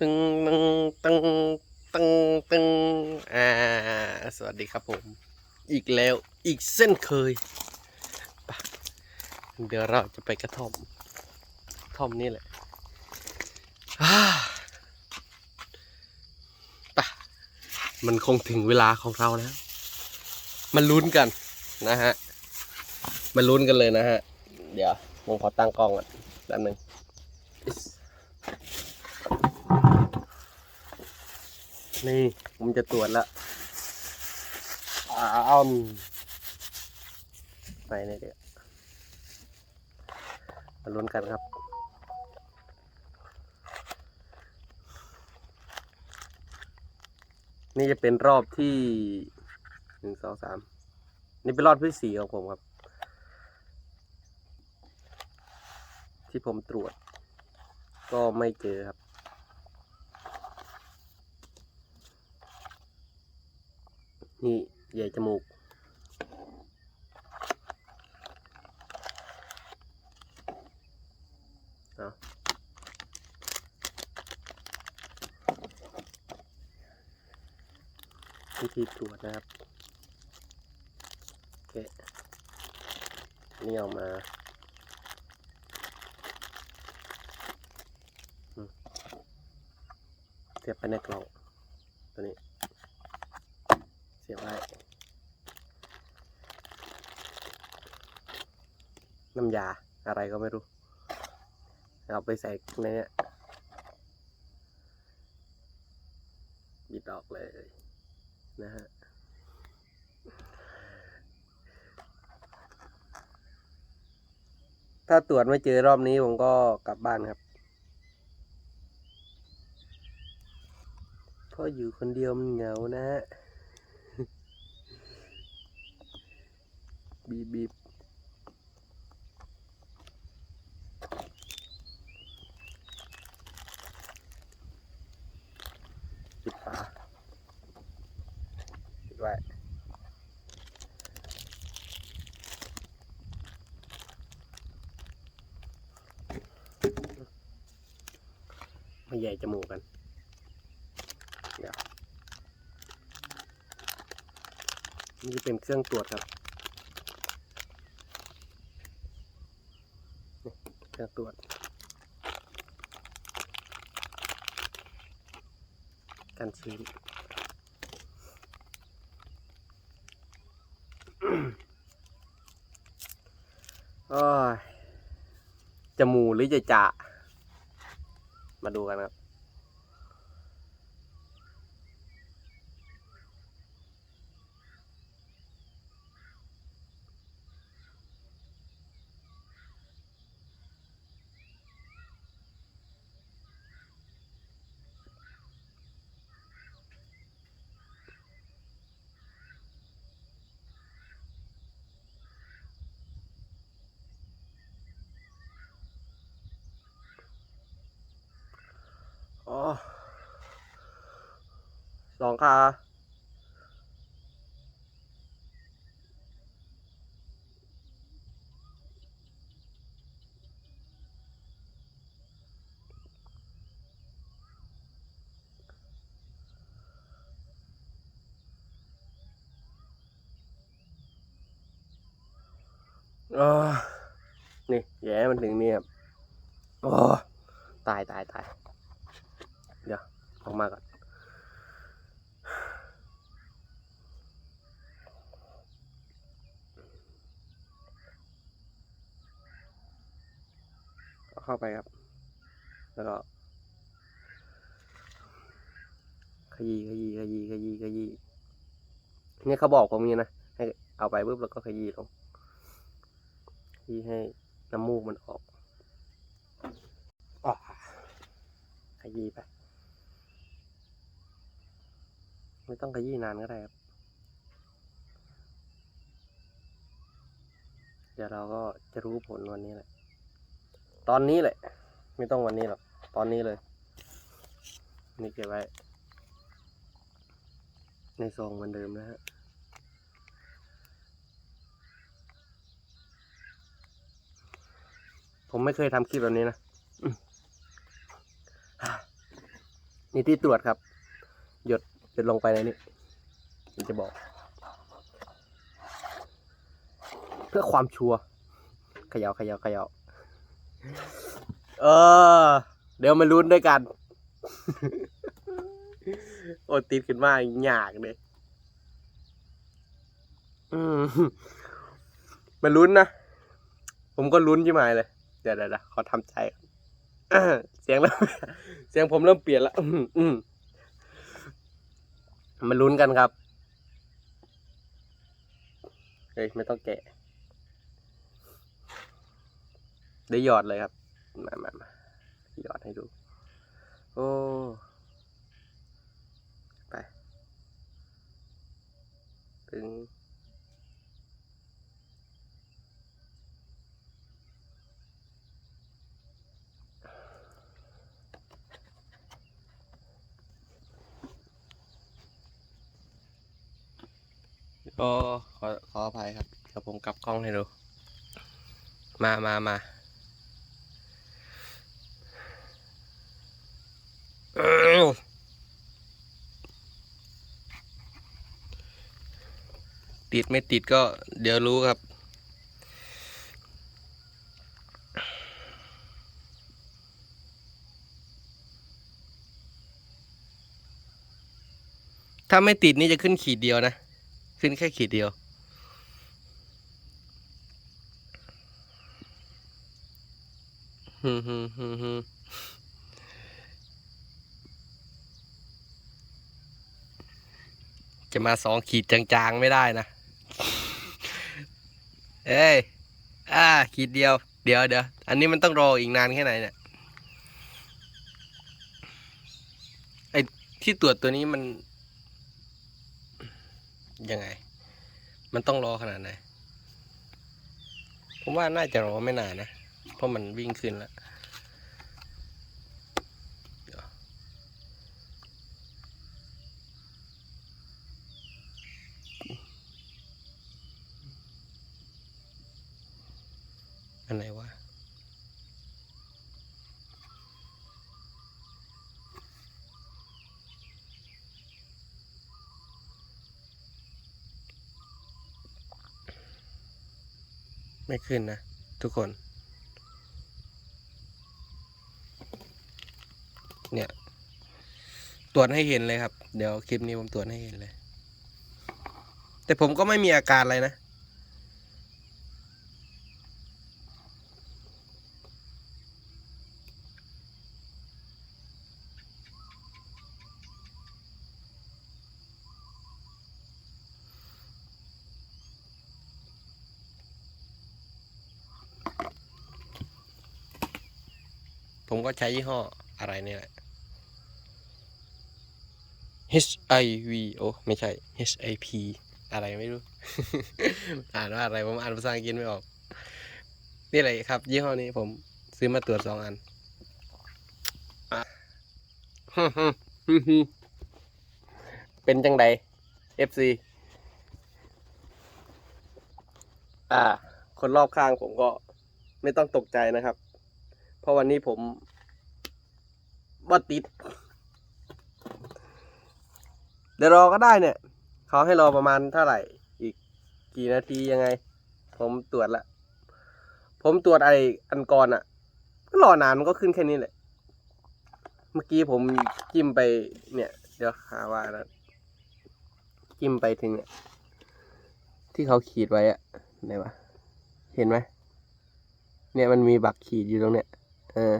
ตึงตึงตึงตึงตึงอ่า สวัสดีครับผม อีกแล้วอีกเส้นเคย เดี๋ยวเราจะไปกระท่อมท่อมนี่แหละอ่าไปมันคงถึงเวลาของเราแล้ว มันลุ้นกันนะฮะ มันลุ้นกันเลยนะฮะ เดี๋ยวผมขอตั้งกล้องก่อนแป๊บนึง นี่ผมจะตรวจล้วอ้าวไปเลยเดี๋ยวมาลุ้นกันครับ นี่จะเป็นรอบที่หนึ่งสองสามนี่เป็นรอบที่สี่ของผมครับ ที่ผมตรวจ ก็ไม่เจอครับ นี่ใหญ่จมูก เอาวิธีตรวจนะครับแกะนี่ออกมาเสียบไปในกล่องตัวนี้ สียบไว้น้ำยาอะไรก็ไม่รู้ เอาไปใส่ในนี้บิดออกเลยนะฮะถ้าตรวจไม่เจอรอบนี้ผมก็กลับบ้านครับเพราะอยู่คนเดียวมันเหงานะฮะ บีบบีบปิดฝาปิดไว้ไม่ใหญ่จมูกกันเดี๋ยวนี่จะเป็นเครื่องตรวจครับ เครื่อง ตรวจ กันชื้นโอ้ยจะหมูหรือจะจะมาดูกันครับ อ๋อ สองขาอ๋อนี่แย่มันถึงนี่ครับโอ้ตายตายตาย เดี๋ยวออกมาก่อน เข้าไปครับ แล้วก็ขยี้ขยี้ขยี้ขยี้ขยี้เนี่ยเขาบอกผมนี้นะให้เอาไปปุ๊บแล้วก็ขยี้ลงขยี้ให้น้ำมูกมันออกอขยี้ไป ไม่ต้องขยี้นานก็ได้ครับ เดี๋ยวเราก็จะรู้ผลวันนี้แหละ ตอนนี้แหละ ไม่ต้องวันนี้หรอก ตอนนี้เลย นี่เก็บไว้ ในซองเหมือนเดิมนะฮะผมไม่เคยทำคลิปแบบนี้นะ นี่ที่ตรวจครับ หยดหยดลงไปในนี้มันจะบอก เพื่อความชัวร์เขย่าเขย่าเขย่า เออ เดี๋ยวมาลุ้นด้วยกัน โอติดขึ้นมาหยากเลยอืมมาลุ้นนะ ผมก็ลุ้นใช่ไหมเลย เดี๋ยวเดี๋ยวเดี๋ยวขอทำใจก่อนอ่าเสียงเริ่มเสียงผมเริ่มเปลี่ยนแล้วอืมอืมมาลุ้นกันครับ เฮ้ย ไม่ต้องแกะ ได้หยอดเลยครับ มามามาหยอดให้ดู โอ้ ไปถึงก็ขอขออภัยครับ เดี๋ยวผมกลับกล้องให้ดู มามามาอ้าว ติดไม่ติดก็เดี๋ยวรู้ครับ ถ้าไม่ติดนี่จะขึ้นขีดเดียวนะ ขึ้นแค่ขีดเดียวฮึฮึฮึฮึจะมาสองขีดจางๆไม่ได้นะ เอ้ย อ่า ขีดเดียว เดี๋ยวเดี๋ยว อันนี้มันต้องรออีกนานแค่ไหนเนี่ย ไอ้ที่ตรวจตัวนี้มัน ยังไง มันต้องรอขนาดไหน ผมว่าน่าจะรอไม่นานนะ เพราะมันวิ่งขึ้นแล้วเดี๋ยว อันไหนวะไม่ขึ้นนะ ทุกคน เนี่ย ตรวจให้เห็นเลยครับ เดี๋ยวคลิปนี้ผมตรวจให้เห็นเลย แต่ผมก็ไม่มีอาการอะไรนะ ผมก็ใช้ยี่ห้ออะไรนี่แหละ H I V โอ้ไม่ใช่ H I P อะไรไม่รู้ อ่านว่าอะไรผมอ่านภาษาอังกฤษไม่ออก นี่อะไรครับ ยี่ห้อนี้ผมซื้อมาตรวจสองอันเป็นจังได FC อ่า คนรอบข้างผมก็ไม่ต้องตกใจนะครับ ราะวันนี้ผมบ่ติด เดี๋ยวรอก็ได้เนี่ย เขาให้รอประมาณเท่าไหร่ อีกกี่นาทียังไง ผมตรวจละ ผมตรวจไออันก่อนอะก็รอนานมันก็ขึ้นแค่นี้แหละ เมื่อกี้ผมจิ้มไปเนี่ย เดี๋ยวหาว่านะจิ้มไปถึงเนี่ย ที่เขาขีดไว้อะไหนวะ เห็นไหม เนี่ยมันมีบักขีดอยู่ตรงเนี้ย เออ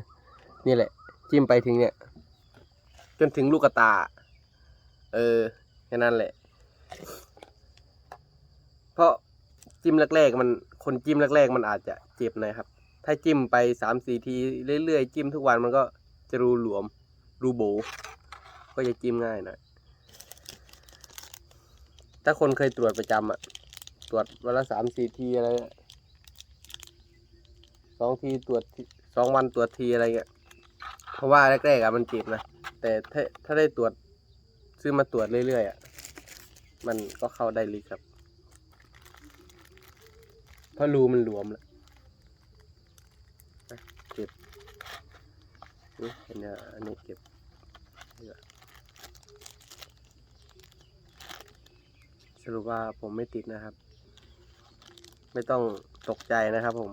นี่แหละ จิ้มไปถึงเนี่ย จนถึงลูกตา เออแค่นั้นแหละ เพราะจิ้มแรกๆ มันคนจิ้มแรกๆ มันอาจจะเจ็บหนะครับ ถ้าจิ้มไปสามสี่ทีเรื่อยๆ จิ้มทุกวันมันก็จะรูหลวม รูโบ ก็จะจิ้มง่ายหน่อยถ้าคนเคยตรวจประจำอะตรวจวันละสามสี่ทีอะไร สองทีตรวจสองวันตรวจทีอะไรเงี้ยเพราะว่าแรกๆอะมันเจ็บนะแต่ถ้าถ้าได้ตรวจซื้อมาตรวจเรื่อยๆอะมันก็เข้าได้ลึกครับเพราะรูมันหลวมแล้วนะเก็บนี่อันนี้อันนี้เก็บสรุปว่าผมไม่ติดนะครับ ไม่ต้องตกใจนะครับผม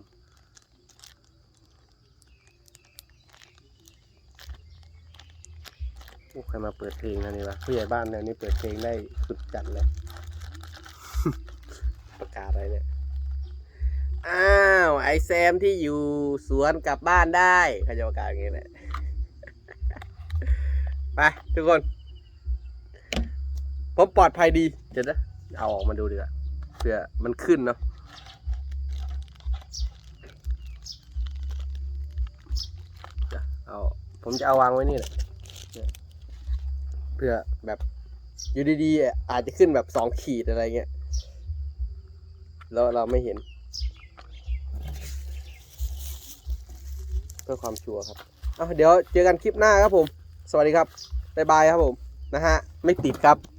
โอ้ ใครมาเปิดเพลงนะนี่วะผู้ใหญ่บ้านแนวนี้เปิดเพลงได้สุดจัดเลย ประกาศอะไรเนี่ย อ้าว ไอแซมที่อยู่สวนกลับบ้านได้เขาจะประกาศอย่างนี้แหละ ไปทุกคน ผมปลอดภัยดี เดี๋ยวนะ เอาออกมาดูดีกว่าเพื่อมันขึ้นเนาะจะเอา ผมจะเอาวางไว้นี่แหละเนี่ย เพื่อแบบอยู่ดีๆอาจจะขึ้นแบบสองขีดอะไรเงี้ยแล้วเราไม่เห็น เพื่อความชัวร์ครับเอาเดี๋ยวเจอกันคลิปหน้าครับผม สวัสดีครับ บ๊ายบายครับผม นะฮะ ไม่ติดครับ